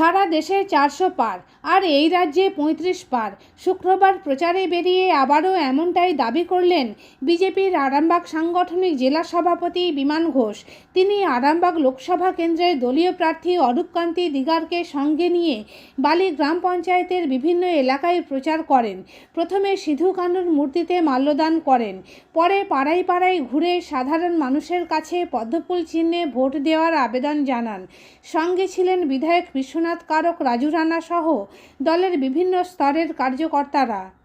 সারা দেশে চারশো পার, আর এই রাজ্যে পঁয়ত্রিশ পার। শুক্রবার প্রচারে বেরিয়ে আবারও এমনটাই দাবি করলেন বিজেপির আরামবাগ সাংগঠনিক জেলা সভাপতি বিমান ঘোষ। তিনি আরামবাগ লোকসভা কেন্দ্রের দলীয় প্রার্থী অরূপকান্তি দিগারকে সঙ্গে নিয়ে বালি গ্রাম পঞ্চায়েতের বিভিন্ন এলাকায় প্রচার করেন। প্রথমে সিধু কানুর মূর্তিতে মাল্যদান করেন। পরে পাড়ায় পাড়ায় ঘুরে সাধারণ মানুষের কাছে পদ্মফুল চিহ্নে ভোট দেওয়ার আবেদন জানান। সঙ্গে ছিলেন বিধায়ক বিশ্বনাথ কারক রাজু রানা সহ দলের বিভিন্ন স্তরের কার্যকর্তারা।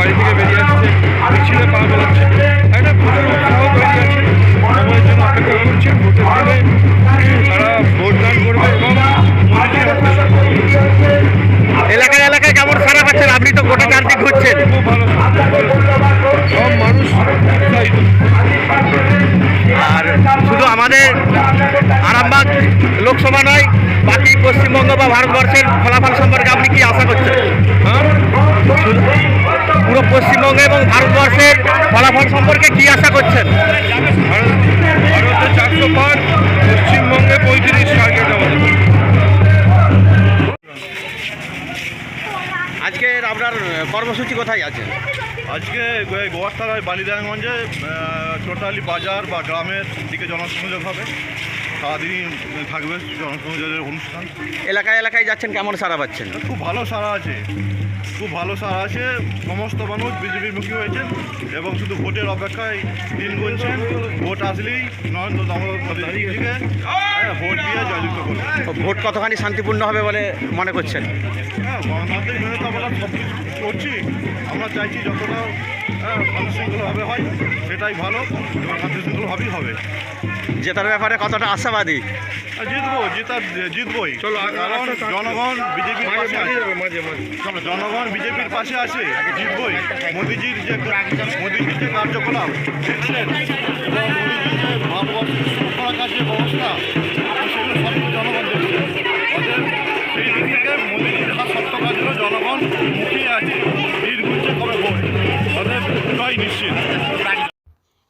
বাড়ি থেকে বেরিয়ে আসছে। মিছিলে পা মেলাচ্ছে। একটা প্রচুর উৎসাহ তৈরি আছে। সময়ের জন্য অপেক্ষা করছে। ভোটের দিনে তারা ভোটদান করবে এবং এলাকায় এলাকায় কেমন সারা পাচ্ছেন আপনি তো গোটা চারদিক ঘুরছেন খুব ভালো সব মানুষ। আর শুধু আমাদের আরামবাগ লোকসভা নয় বাকি পশ্চিমবঙ্গ বা ভারতবর্ষের ফলাফল সম্পর্কে আপনি কি আশা করছেন? পশ্চিমবঙ্গ এবং ভারতবর্ষের ফলাফল সম্পর্কে কি আশা করছেন? ভারত ভারতে চারশো পার পশ্চিমবঙ্গে পঁয়ত্রিশ টার্গেট আমাদের আজকের আপনার কর্মসূচি কোথায় আছে? আজকে গোয়াস্তারায় বালিদানগঞ্জে টোটালি বাজার বা গ্রামের দিকে জনসংযোগ হবে। সারাদিনই থাকবে জনসংযোগের অনুষ্ঠান। এলাকায় এলাকায় যাচ্ছেন কেমন সারা পাচ্ছেন? খুব ভালো সারা আছে। খুব ভালো সার আছে। সমস্ত মানুষ বিজেপির মুখী হয়েছেন এবং শুধু ভোটের অপেক্ষায় দিন গুনছেন। ভোট আসলেই নরেন্দ্র দামোদর মোদীজিকে হ্যাঁ, ভোট দিয়ে জয়যুক্ত করবেন। ভোট কতখানি শান্তিপূর্ণ হবে বলে মনে করছেন? হ্যাঁ গণতান্ত্রিক মেনে তো আমরা সব কিছু করছি। আমরা চাইছি যতটা হ্যাঁ, শান্তিশৃঙ্খলভাবে হয় সেটাই ভালো এবং শান্তিশৃঙ্খলভাবেই হবে। জেতার ব্যাপারে কতটা আশাবাদী? জিতবো জিতার জিতবই। আস্তে আস্তে। জনগণ জনগণ বিজেপির পাশে আসে জিতবই। মোদিজির যে মোদিজির যে কার্যকলাপ দেখছেন